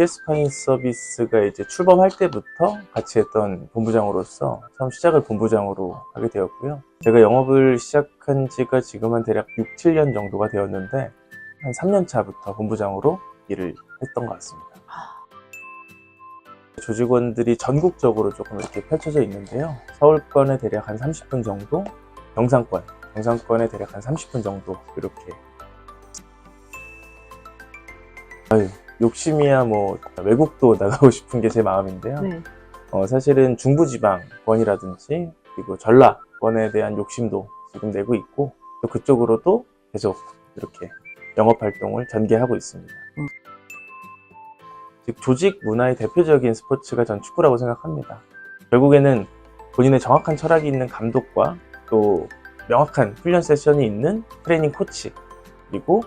PS 파인 서비스가 이제 출범할 때부터 같이 했던 본부장으로서 처음 시작을 본부장으로 하게 되었고요. 제가 영업을 시작한 지가 지금 한 대략 6, 7년 정도가 되었는데 한 3년 차부터 본부장으로 일을 했던 것 같습니다. 조직원들이 전국적으로 조금 이렇게 펼쳐져 있는데요. 서울권에 대략 한 30분 정도, 경상권, 경상권에 대략 한 30분 정도 이렇게 아유, 욕심이야 뭐 외국도 나가고 싶은 게 제 마음인데요. 네. 어, 사실은 중부지방권이라든지 그리고 전라권에 대한 욕심도 지금 내고 있고 또 그쪽으로도 계속 이렇게 영업 활동을 전개하고 있습니다. 음. 즉 조직 문화의 대표적인 스포츠가 전 축구라고 생각합니다. 결국에는 본인의 정확한 철학이 있는 감독과 또 명확한 훈련 세션이 있는 트레이닝 코치 그리고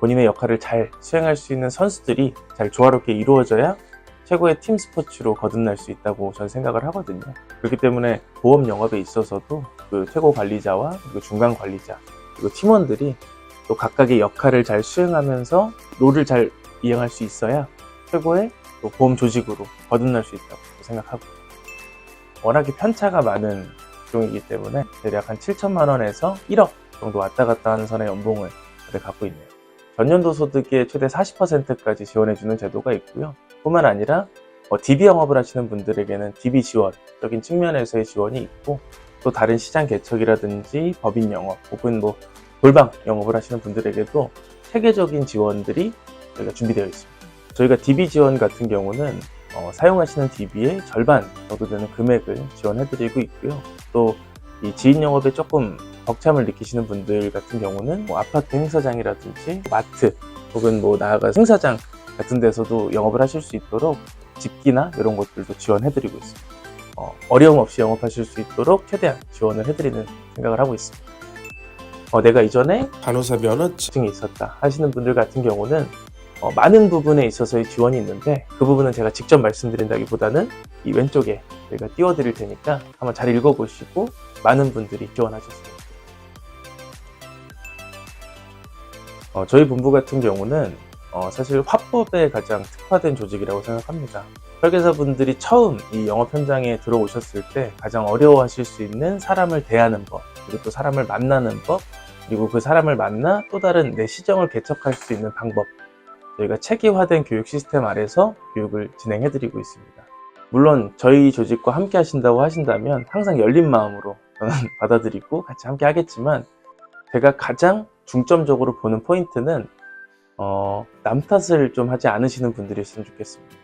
본인의 역할을 잘 수행할 수 있는 선수들이 잘 조화롭게 이루어져야 최고의 팀 스포츠로 거듭날 수 있다고 저는 생각을 하거든요. 그렇기 때문에 보험 영업에 있어서도 그 최고 관리자와 그리고 중간 관리자 그리고 팀원들이 또 각각의 역할을 잘 수행하면서 롤을 잘 이행할 수 있어야 최고의 또 보험 조직으로 거듭날 수 있다고 생각하고 워낙에 편차가 많은 종이기 때문에 대략 한 7천만 원에서 1억 정도 왔다 갔다 하는 선의 연봉을 갖고 있네요. 전년도 소득의 최대 40%까지 지원해주는 제도가 있고요. 뿐만 아니라 어, DB 영업을 하시는 분들에게는 DB 지원적인 측면에서의 지원이 있고 또 다른 시장 개척이라든지 법인 영업 혹은 뭐 돌방 영업을 하시는 분들에게도 체계적인 지원들이 저희가 준비되어 있습니다. 저희가 DB 지원 같은 경우는 어, 사용하시는 DB의 절반 정도 되는 금액을 지원해드리고 있고요. 또 이 지인 영업에 조금 벅참을 느끼시는 분들 같은 경우는 뭐 아파트 행사장이라든지 마트 혹은 뭐 나아가 행사장 같은 데서도 영업을 하실 수 있도록 집기나 이런 것들도 지원해드리고 있습니다. 어, 어려움 없이 영업하실 수 있도록 최대한 지원을 해드리는 생각을 하고 있습니다. 어, 내가 이전에 간호사 면허증 증이 있었다 하시는 분들 같은 경우는 어, 많은 부분에 있어서의 지원이 있는데 그 부분은 제가 직접 말씀드린다기보다는 이 왼쪽에 제가 띄워드릴 테니까 한번 잘 읽어보시고 많은 분들이 지원하셨습니다. 어, 저희 본부 같은 경우는 어, 사실 화법에 가장 특화된 조직이라고 생각합니다. 설계사분들이 처음 이 영업 현장에 들어오셨을 때 가장 어려워하실 수 있는 사람을 대하는 법, 그리고 또 사람을 만나는 법, 그리고 그 사람을 만나 또 다른 내 시정을 개척할 수 있는 방법, 저희가 체계화된 교육 시스템 아래서 교육을 진행해드리고 있습니다. 물론 저희 조직과 함께 하신다고 하신다면 항상 열린 마음으로 저는 받아들이고 같이 함께 하겠지만 제가 가장 중점적으로 보는 포인트는 어, 남 탓을 좀 하지 않으시는 분들이었으면 좋겠습니다.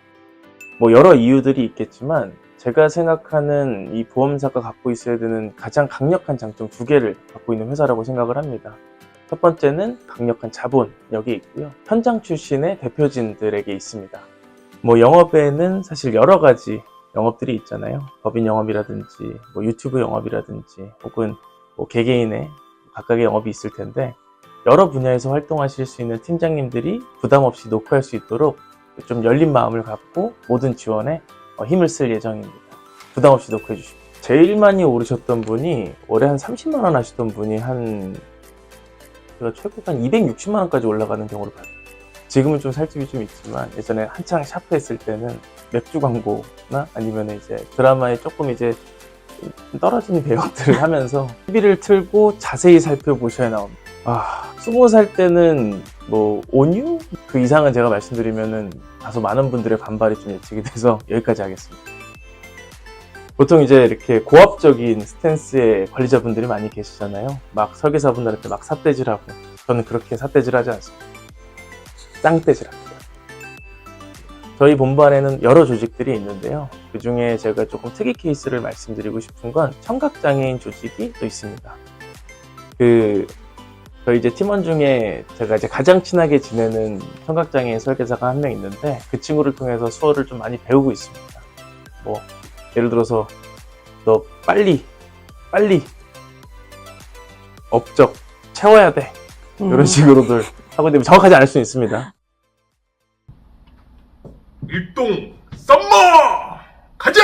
뭐 여러 이유들이 있겠지만 제가 생각하는 이 보험사가 갖고 있어야 되는 가장 강력한 장점 두 개를 갖고 있는 회사라고 생각을 합니다. 첫 번째는 강력한 자본력이 있고요. 현장 출신의 대표진들에게 있습니다. 뭐 영업에는 사실 여러 가지 영업들이 있잖아요. 법인 영업이라든지 뭐 유튜브 영업이라든지 혹은 뭐 개개인의 각각의 영업이 있을 텐데 여러 분야에서 활동하실 수 있는 팀장님들이 부담 없이 노크할 수 있도록 좀 열린 마음을 갖고 모든 지원에 어, 힘을 쓸 예정입니다. 부담 없이 노크해 주십시오. 제일 많이 오르셨던 분이 올해 한 30만 원 하시던 분이 한 제가 최고가 한 260만 원까지 올라가는 경우를 봤어요. 지금은 좀 살집이 좀 있지만 예전에 한창 샤프 했을 때는 맥주 광고나 아니면 이제 드라마에 조금 이제 떨어진 배역들을 하면서 TV를 틀고 자세히 살펴보셔야 나옵니다. 아, 스무 살 때는 뭐 온유 그 이상은 제가 말씀드리면은 다소 많은 분들의 반발이 좀 예측이 돼서 여기까지 하겠습니다. 보통 이제 이렇게 고압적인 스탠스의 관리자분들이 많이 계시잖아요. 막 설계사분들한테 막 삿대질하고 저는 그렇게 삿대질하지 않습니다. 짱대질합니다. 저희 본부 안에는 여러 조직들이 있는데요. 그 중에 제가 조금 특이 케이스를 말씀드리고 싶은 건 청각장애인 조직이 또 있습니다. 그 저희 이제 팀원 중에 제가 이제 가장 친하게 지내는 청각장애인 설계사가 한 명 있는데 그 친구를 통해서 수어를 좀 많이 배우고 있습니다. 뭐 예를 들어서 너 빨리 빨리 업적 채워야 돼 이런 음. 식으로들 하고 있는데 정확하지 않을 수 있습니다. 일동 썸머 가자